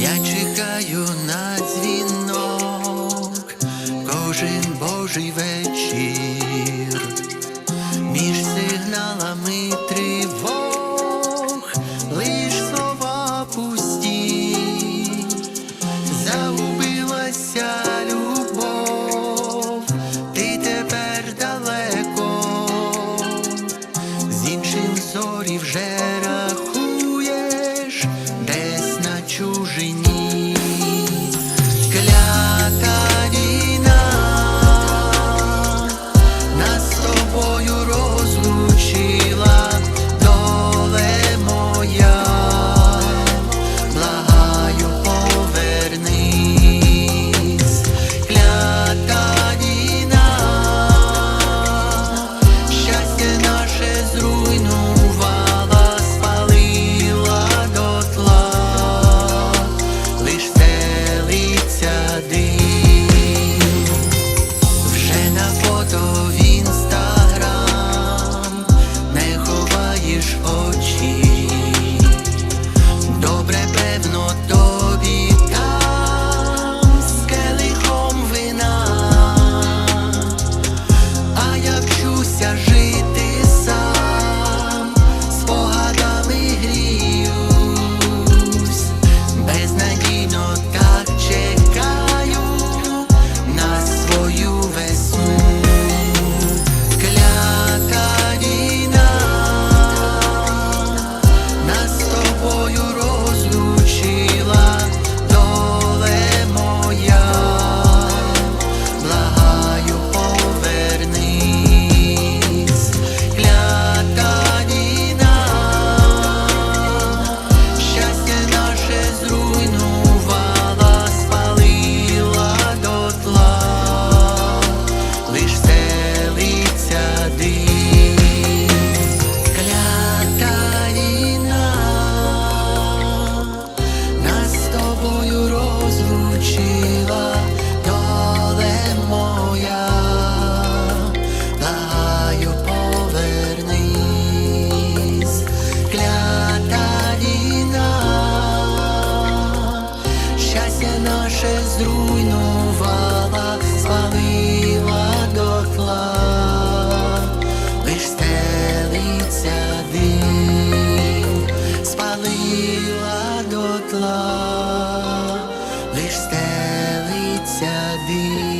Я чекаю на дзвінок, кожен божий вечір, між сигналами тривог, лиш слова пусті, загубилася любов, ти тепер далеко, з іншим зорі вже. щастя наше зруйнувала, спалила дотла, лиш стелиться дим, спалила дотла, лиш стелиться дим.